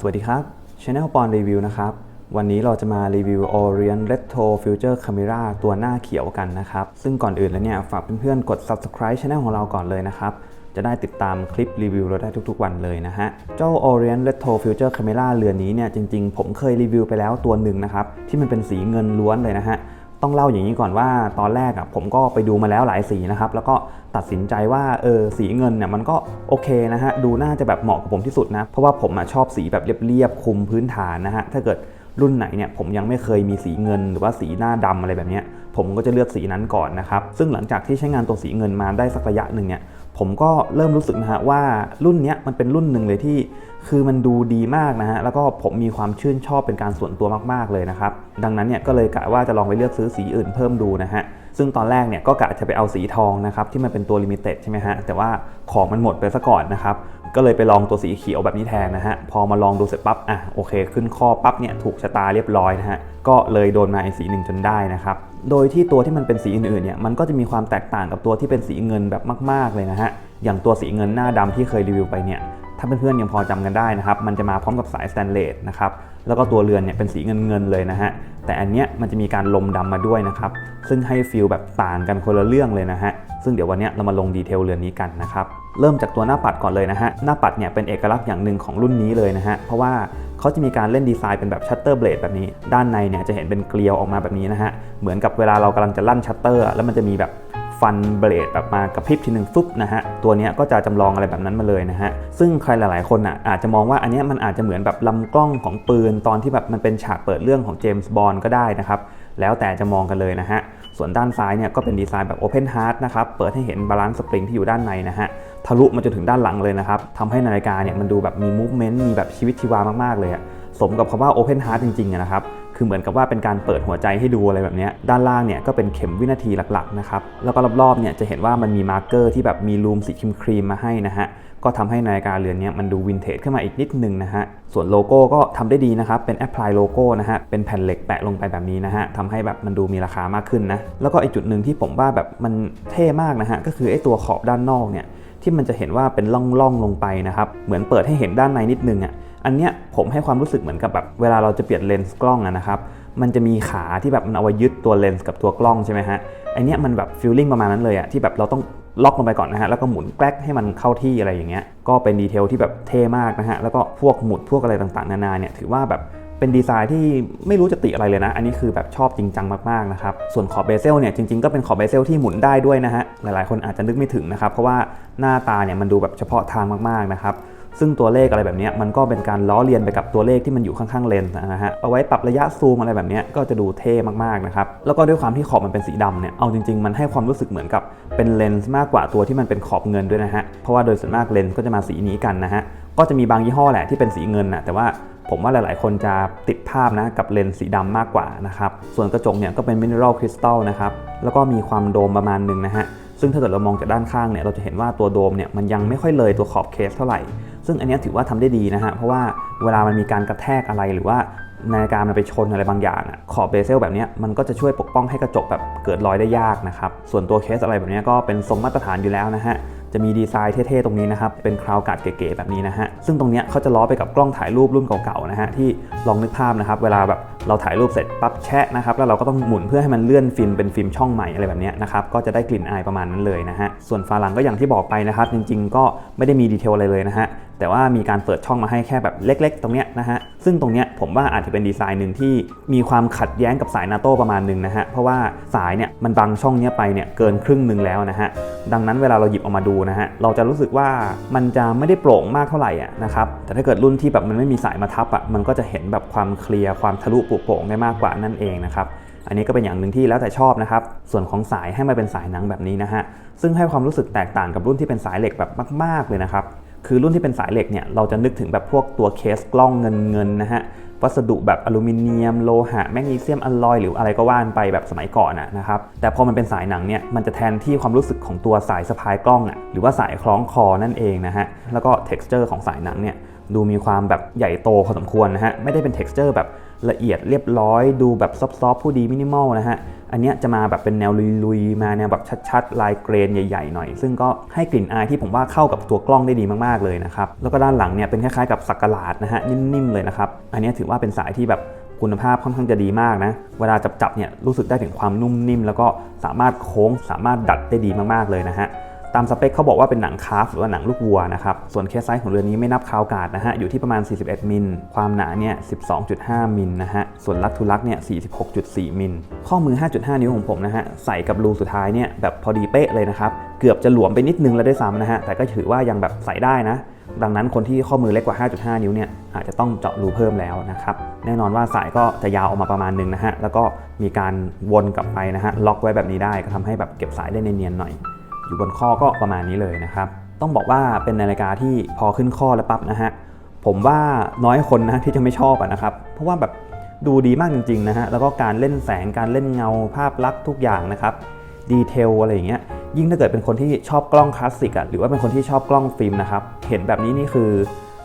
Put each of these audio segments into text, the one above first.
สวัสดีครับ Channel ปอนรีวิวนะครับ วันนี้เราจะมารีวิว Orient Retro Future Camera ตัวหน้าเขียวกันนะครับ ซึ่งก่อนอื่นแล้วเนี่ย ฝากเพื่อนๆ กด Subscribe Channel ของเราก่อนเลยนะครับ จะได้ติดตามคลิปรีวิวเราได้ทุกๆ วันเลยนะฮะ เจ้า Orient Retro Future Camera เรือนนี้เนี่ย จริงๆ ผมเคยรีวิวไปแล้วตัวหนึ่งนะครับ ที่มันเป็นสีเงินล้วนเลยนะฮะ ต้องเล่าอย่างนี้ก่อนว่าตอนแรกอะผมก็ไปดูมาแล้วหลายสีนะครับ แล้วก็ตัดสินใจว่าเออสีเงินเนี่ยมันก็โอเคนะฮะดูน่าจะแบบเหมาะกับผมที่สุดนะ เพราะว่าผมอะชอบสีแบบเรียบๆคุมพื้นฐานนะฮะถ้าเกิดรุ่นไหนเนี่ยผมยังไม่เคยมีสีเงินหรือว่าสีหน้าดำอะไรแบบนี้ผมก็จะเลือกสีนั้นก่อนนะครับ ซึ่งหลังจากที่ใช้งานตัวสีเงินมาได้สักระยะหนึ่งเนี่ยผมก็เริ่มรู้สึกนะฮะว่ารุ่นนี้มันเป็นรุ่นหนึ่งเลยที่ คือมันดูดีมากนะฮะ แล้วก็ผมมีความชื่นชอบเป็นการส่วนตัวมากๆเลยนะครับ ดังนั้นเนี่ยก็เลยกะว่าจะลองไปเลือกซื้อสีอื่นเพิ่มดูนะฮะ ซึ่งตอนแรกเนี่ยก็กะจะไปเอาสีทองนะครับที่มันเป็นตัวลิมิเต็ดใช่ไหมฮะ แต่ว่าของมันหมดไปซะก่อนนะครับ ก็เลยไปลองตัวสีเขียวแบบนี้แทนนะฮะ พอมาลองดูเสร็จปั๊บ อะโอเค ขึ้นข้อปั๊บเนี่ยถูกชะตาเรียบร้อยนะฮะ ก็เลยโดนมาไอ้สีหนึ่งจนได้นะครับ โดยที่ตัวที่มันเป็นสีอื่นๆเนี่ย มันก็จะมีความแตกต่างกับตัวที่เป็นสีเงินแบบมาก ๆเลยนะฮะ อย่างตัวสีเงินหน้าดำที่เคยรีวิวไปเนี่ย ถ้าเพื่อนๆยังพอจำกันได้นะครับ มันจะมาพร้อมกับสายสแตนเลสนะครับ แล้วก็ตัวเรือนเนี่ยเป็นสีเงินๆเลยนะฮะ แต่อันเนี้ยมันจะมีการลมดำมาด้วยนะครับ ซึ่งให้ฟีลแบบต่างกันคนละเรื่องเลยนะฮะ ซึ่งเดี๋ยววันเนี้ยเรามาลงดีเทลเรือนนี้กันนะครับ เริ่มจากตัวหน้าปัดก่อนเลยนะฮะ หน้าปัดเนี่ยเป็นเอกลักษณ์อย่างหนึ่งของรุ่นนี้เลยนะฮะ เพราะว่าเขาจะมีการเล่นดีไซน์เป็นแบบชัตเตอร์เบลดแบบนี้ ด้านในเนี่ยจะเห็นเป็นเกลียวออกมาแบบนี้นะฮะ เหมือนกับเวลาเรากำลังจะลั่นชัตเตอร์แล้วมันจะมีแบบ ฟันเบลดแบบมากระพริบทีหนึ่งฟึบนะฮะตัวนี้ก็จะจำลองอะไรแบบนั้นมาเลยนะฮะซึ่งใครหลาย ๆ คนอะอาจจะมองว่าอันนี้มันอาจจะเหมือนแบบลำกล้องของปืนตอนที่แบบมันเป็นฉากเปิดเรื่องของเจมส์บอลก็ได้นะครับแล้วแต่จะมองกันเลยนะฮะส่วนด้านซ้ายเนี่ยก็เป็นดีไซน์แบบ Open Heart นะครับ เปิดให้เห็นบาลานซ์สปริงที่อยู่ด้านในนะฮะ ทะลุมาจนถึงด้านหลังเลยนะครับทำให้นาฬิกาเนี่ยมันดูแบบมี movement มีแบบชีวิตชีวามาก ๆ เลยอะสมกับคำว่า Open Heart จริง ๆ นะครับ คือเหมือนกับว่าเป็นการเปิดหัวใจให้ดูอะไรแบบนี้ด้านล่างเนี่ยก็เป็นเข็มวินาทีหลักๆนะครับแล้วก็รอบๆเนี่ยจะเห็นว่ามันมีมาร์กเกอร์ที่แบบมีลูมสีครีมมาให้นะฮะก็ทำให้นาฬิกาเรือนนี้มันดูวินเทจขึ้นมาอีกนิดนึงนะฮะ ส่วนโลโก้ก็ทำได้ดีนะครับ เป็นแอปพลายโลโก้นะฮะ เป็นแผ่นเหล็กแปะลงไปแบบนี้นะฮะทำให้แบบมันดูมีราคามากขึ้นนะ แล้วก็อีกจุดหนึ่งที่ผมว่าแบบมันเท่มากนะฮะ ก็คือไอ้ตัวขอบด้านนอกเนี่ย ที่มันจะเห็นว่าเป็นล่องๆลงไปนะครับ เหมือนเปิดให้เห็นด้านในนิดนึงอะ อันเนี้ย ผมให้ความรู้สึกเหมือนกับแบบเวลาเราจะเปลี่ยนเลนส์กล้องนะครับมันจะมีขาที่แบบมันเอาไว้ยึดตัวเลนส์กับตัวกล้องใช่ไหมฮะไอเนี้ยมันแบบฟีลลิ่งประมาณนั้นเลยอะที่แบบเราต้องล็อกลงไปก่อนนะฮะแล้วก็หมุนแกลกให้มันเข้าที่อะไรอย่างเงี้ยก็เป็นดีเทลที่แบบเท่มากนะฮะแล้วก็พวกหมุดพวกอะไรต่างๆ นานาเนี่ยถือว่าแบบเป็นดีไซน์ที่ไม่รู้จะติอะไรเลยนะ อันนี้คือแบบชอบจริงจังมากๆนะครับ ส่วนขอบเบเซลเนี่ยจริงๆก็เป็นขอบเบเซลที่หมุนได้ด้วยนะฮะ หลายๆคนอาจจะนึกไม่ถึงนะครับ เพราะว่าหน้าตาเนี่ยมันดูแบบเฉพาะทางมากๆนะครับ ซึ่งตัวเลขอะไรแบบนี้มันก็เป็นการล้อเลียนไปกับตัวเลขที่มันอยู่ข้างๆเลนส์นะฮะเอาไว้ปรับระยะซูมอะไรแบบนี้ก็จะดูเท่มากๆนะครับแล้วก็ด้วยความที่ขอบมันเป็นสีดำเนี่ยเอาจริงๆ มันให้ความรู้สึกเหมือนกับเป็นเลนส์มากกว่าตัวที่มันเป็นขอบเงินด้วยนะฮะเพราะว่าโดยส่วนมากเลนส์ก็จะมาสีนี้กันนะฮะก็จะมีบางยี่ห้อแหละที่เป็นสีเงินนะแต่ว่าผมว่าหลาย ๆ คนจะติดภาพนะกับเลนส์สีดำมากกว่านะครับ ส่วนกระจกเนี่ยก็เป็นมิเนอรัลคริสตัลนะครับ แล้วก็มีความโดมประมาณหนึ่งนะฮะ ซึ่งถ้าเกิดเรามองจากด้านข้างเนี่ย เราจะเห็นว่าตัวโดมเนี่ยมันยังไม่ค่อยเลยตัวขอบเคสเท่าไหร่ ซึ่งอันนี้ถือว่าทำได้ดีนะฮะ เพราะว่าเวลามันมีการกระแทกอะไรหรือว่านาฬิกามันไปชนอะไรบางอย่างอะขอบเบเซลแบบนี้มันก็จะช่วยปกป้องให้กระจกแบบเกิดรอยได้ยากนะครับ ส่วนตัวเคสอะไรแบบนี้ก็เป็นทรงมาตรฐานอยู่แล้วนะฮะ จะมีดีไซน์เท่ๆตรงนี้นะครับ เป็นคราวกาดเก๋ๆแบบนี้นะฮะ ซึ่งตรงนี้เขาจะล้อไปกับกล้องถ่ายรูปรุ่นเก่าๆนะฮะที่ลองนึกภาพนะครับ เวลาแบบเราถ่ายรูปเสร็จปั๊บแชะนะครับแล้วเราก็ต้องหมุนเพื่อให้มันเลื่อนฟิล์มเป็นฟิล์มช่องใหม่อะไรแบบนี้นะครับก็จะได้กลิ่นอายประมาณนั้นเลยนะฮะส่วนฝาหลังก็อย่างที่บอกไปนะครับจริงๆ ก็ไม่ได้มีดีเทลอะไรเลยนะฮะแต่ว่ามีการเปิดช่องมาให้แค่แบบเล็ก ๆ ตรงเนี้ยนะฮะซึ่งตรงเนี้ยผมว่าอาจจะเป็นดีไซน์หนึ่งที่มีความขัดแย้งกับสายนาโต้ประมาณหนึ่งนะฮะเพราะว่าสายเนี่ยมันบังช่องเนี้ยไปเนี่ยเกินครึ่งหนึ่งแล้วนะฮะดังนั้นเวลาเราหยิบออกมาดูนะฮะเราจะรู้สึกว่ามันจะไม่ได้โปร่งมากเท่าไหร่อะนะครับแต่ถ้าเกิดรุ่นที่แบบมันไม่มีสายมาทับอะมันก็จะเห็นแบบความเคลียร์ความทะลุปลุโป่งได้มากกว่านั่นเองนะครับอันนี้ก็เป็นอย่างหนึ่งที่แล้วแต่ชอบนะครับ ส่วนของสายให้มาเป็นสายหนังแบบนี้นะฮะ ซึ่งให้ความรู้สึกแตกต่างกับรุ่นที่เป็นสายเหล็กแบบมาก ๆ เลยนะครับ คือรุ่นที่เป็นสายเหล็กเนี่ยเราจะนึกถึงแบบพวกตัวเคสกล้องเงินเงินๆนะฮะ วัสดุแบบอลูมิเนียม โลหะ แมกนีเซียมอลลอยหรืออะไรก็ว่านไปแบบสมัยก่อนอะนะครับ แต่พอมันเป็นสายหนังเนี่ยมันจะแทนที่ความรู้สึกของตัวสายสะพายกล้องอะหรือว่าสายคล้องคอนั่นเองนะฮะ แล้วก็ texture ของสายหนังเนี่ย ดูมีความแบบใหญ่โตพอสมควรนะฮะ ไม่ได้เป็น texture แบบละเอียดเรียบร้อย ดูแบบซอฟต์ๆผู้ดีมินิมอลนะฮะ อันเนี้ยจะมาแบบเป็นแนวลุยๆ มาแนวแบบชัดๆ ลายเกรนใหญ่ๆหน่อย ซึ่งก็ให้กลิ่นอายที่ผมว่าเข้ากับตัวกล้องได้ดีมากๆเลยนะครับ แล้วก็ด้านหลังเนี่ยเป็นคล้ายๆกับสักกะหลาดนะฮะนิ่มๆเลยนะครับ อันเนี้ยถือว่าเป็นสายที่แบบคุณภาพค่อนข้างจะดีมากนะ เวลาจับๆเนี่ยรู้สึกได้ถึงความนุ่มนิ่ม แล้วก็สามารถโค้งสามารถดัดได้ดีมากๆเลยนะฮะ ตามสเปคเขาบอกว่าเป็นหนังคาฟหรือว่าหนังลูกวัวนะครับ ส่วนเคสไซส์ของเรือนี้ไม่นับคาวการ์ดนะฮะ อยู่ที่ประมาณ 41 มิล ความหนาเนี่ย 12.5 มิลนะฮะ ส่วนลักทุลักเนี่ย 46.4 มิล ข้อมือ 5.5 นิ้วของผมนะฮะ ใส่กับรูสุดท้ายเนี่ยแบบพอดีเป๊ะเลยนะครับ เกือบจะหลวมไปนิดนึงแล้วด้วยซ้ำนะฮะ แต่ก็ถือว่ายังแบบใส่ได้นะดังนั้นคนที่ข้อมือเล็กกว่า 5.5 นิ้วเนี่ยอาจจะต้องเจาะรูเพิ่มแล้วนะครับ แน่นอนว่าสายก็จะยาวออกมาประมาณนึงนะฮะ แล้วก็มีการวนกลับไปนะฮะ ล็อกไว้แบบนี้ได้ก็ทำให้แบบเก็บสายได้เนียนๆหน่อย อยู่บนข้อก็ประมาณนี้เลยนะครับ ต้องบอกว่าเป็นนาฬิกาที่พอขึ้นข้อแล้วปั๊บนะฮะผมว่าน้อยคนนะที่จะไม่ชอบนะครับ เพราะว่าแบบดูดีมากจริงๆนะฮะแล้วก็การเล่นแสงการเล่นเงาภาพลักษณ์ทุกอย่างนะครับดีเทลอะไรอย่างเงี้ยยิ่งถ้าเกิดเป็นคนที่ชอบกล้องคลาสสิกอะหรือว่าเป็นคนที่ชอบกล้องฟิล์มนะครับเห็นแบบนี้นี่คือ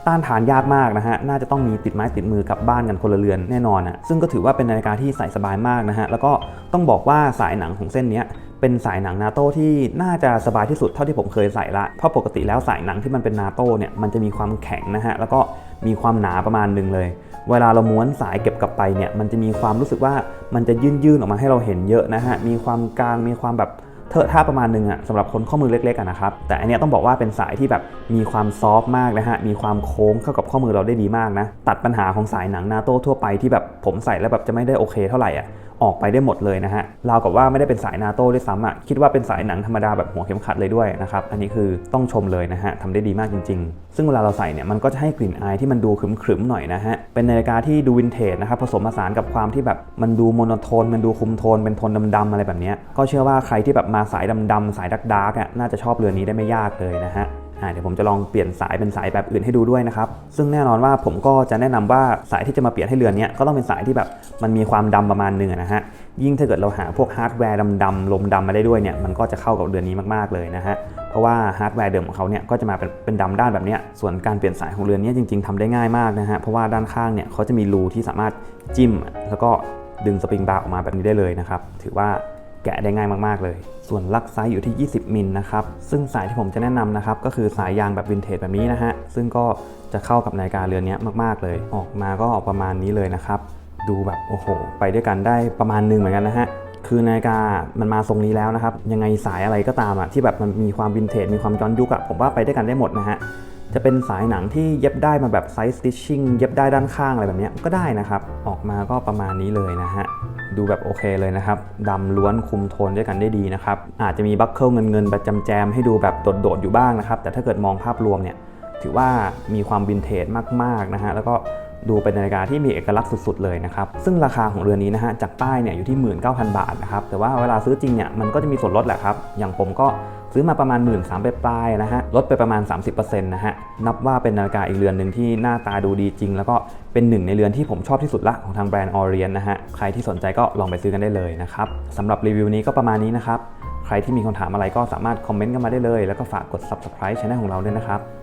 ต้านทานยากมากนะฮะ น่าจะต้องมีติดไม้ติดมือกลับบ้านกันคนละเรือนแน่นอนอะซึ่งก็ถือว่าเป็นนาฬิกาที่ใส่สบายมากนะฮะ แล้วก็ต้องบอกว่าสายหนังของเส้นเนี้ย เป็นสายหนังนาโต้ที่น่าจะสบายที่สุดเท่าที่ผมเคยใส่ละ เพราะปกติแล้วสายหนังที่มันเป็นนาโต้เนี่ยมันจะมีความแข็งนะฮะแล้วก็มีความหนาประมาณหนึ่งเลย เวลาเราม้วนสายเก็บกลับไปเนี่ยมันจะมีความรู้สึกว่ามันจะยื่นๆออกมาให้เราเห็นเยอะนะฮะมีความกลางมีความแบบเทอะท่าประมาณหนึงอะสำหรับคนข้อมือเล็กๆอะนะครับ แต่อันนี้ต้องบอกว่าเป็นสายที่แบบมีความซอฟต์มากนะฮะ มีความโค้งเข้ากับข้อมือเราได้ดีมากนะ ตัดปัญหาของสายหนังนาโต้ทั่วไปที่แบบผมใส่แล้วแบบจะไม่ได้โอเคเท่าไหร่อะออกไปได้หมดเลยนะฮะราวกับว่าไม่ได้เป็นสายนาโต้ด้วยซ้ำอะคิดว่าเป็นสายหนังธรรมดาแบบหัวเข็มขัดเลยด้วยนะครับอันนี้คือต้องชมเลยนะฮะทำได้ดีมากจริง ๆ ซึ่งเวลาเราใส่เนี่ยมันก็จะให้กลิ่นอายที่มันดูขรึมๆหน่อยนะฮะเป็นนาฬิกาที่ดูวินเทจนะครับผสมผสานกับความที่แบบมันดูโมโนโทน มันดูคุมโทน เป็นโทนดำๆอะไรแบบนี้ก็เชื่อว่าใครที่แบบมาสายดำๆสายดาร์กๆอะน่าจะชอบเรือนนี้ได้ไม่ยากเลยนะฮะ เดี๋ยวผมจะลองเปลี่ยนสายเป็นสายแบบอื่นให้ดูด้วยนะครับ ซึ่งแน่นอนว่าผมก็จะแนะนำว่าสายที่จะมาเปลี่ยนให้เรือนเนี้ยก็ต้องเป็นสายที่แบบมันมีความดำประมาณหนึงนะฮะ ยิ่งถ้าเกิดเราหาพวกฮาร์ดแวร์ดำๆลมดำมาได้ด้วยเนี่ย มันก็จะเข้ากับเรือนนี้มากๆเลยนะฮะ เพราะว่าฮาร์ดแวร์เดิมของเขาเนี่ยก็จะมาเป็นเป็นดำด้านแบบเนี้ยส่วนการเปลี่ยนสายของเรือนนี้จริง ๆทำได้ง่ายมากนะฮะ เพราะว่าด้านข้างเนี่ยเขาจะมีรูที่สามารถจิ้ม แล้วก็ดึงสปริงบาร์ออกมาแบบนี้ได้เลยนะครับ ถือว่า แกะได้ง่ายมากๆเลย ส่วนลักไซส์อยู่ที่ 20 มิลนะครับ ซึ่งสายที่ผมจะแนะนำนะครับ ก็คือสายยางแบบวินเทจแบบนี้นะฮะ ซึ่งก็จะเข้ากับนาฬิกาเรือนนี้มากๆเลย ออกมาก็ออกประมาณนี้เลยนะครับ ดูแบบโอ้โห ไปด้วยกันได้ประมาณหนึงเหมือนกันนะฮะคือนาฬิกามันมาทรงนี้แล้วนะครับ ยังไงสายอะไรก็ตามอะที่แบบมันมีความวินเทจมีความย้อนยุคอะผมว่าไปด้วยกันได้หมดนะฮะ จะเป็นสายหนังที่เย็บได้มาแบบไซส์สติชชิ่งเย็บได้ด้านข้างอะไรแบบนี้ก็ได้นะครับ ออกมาก็ประมาณนี้เลยนะฮะ ดูแบบโอเคเลยนะครับดำล้วนคุมโทนด้วยกันได้ดีนะครับ อาจจะมีบัคเกิลเงินเงินแบบจำเจมให้ดูแบบโดดๆอยู่บ้างนะครับ แต่ถ้าเกิดมองภาพรวมเนี่ย ถือว่ามีความวินเทจมากๆนะฮะแล้วก็ดูเป็นนาฬิกาที่มีเอกลักษณ์สุด ๆ เลยนะครับ ซึ่งราคาของเรือนนี้นะฮะจากป้ายเนี่ยอยู่ที่ 19,000 บาทนะครับ แต่ว่าเวลาซื้อจริงเนี่ยมันก็จะมีส่วนลดแหละครับ อย่างผมก็ซื้อมาประมาณ 1 3ื่นสามปลายนะฮะ ลดไปประมาณ 30%นะฮะ นับว่าเป็นนาฬิกาอีกเรือนหนึ่งที่หน้าตาดูดีจริง แล้วก็เป็นหนึ่งในเรือนที่ผมชอบที่สุดละของทางแบรนด์ออเรียนนะฮะ ใครที่สนใจก็ลองไปซื้อกันได้เลยนะครับสำหรับรีวิวนี้ก็ประมาณนี้นะครับ ใครที่มีคำถามอะไรก็สามารถคอมเมนต์กันมาได้เลย แล้วก็ฝากกด subscribe channel ของเราด้วยนะครับ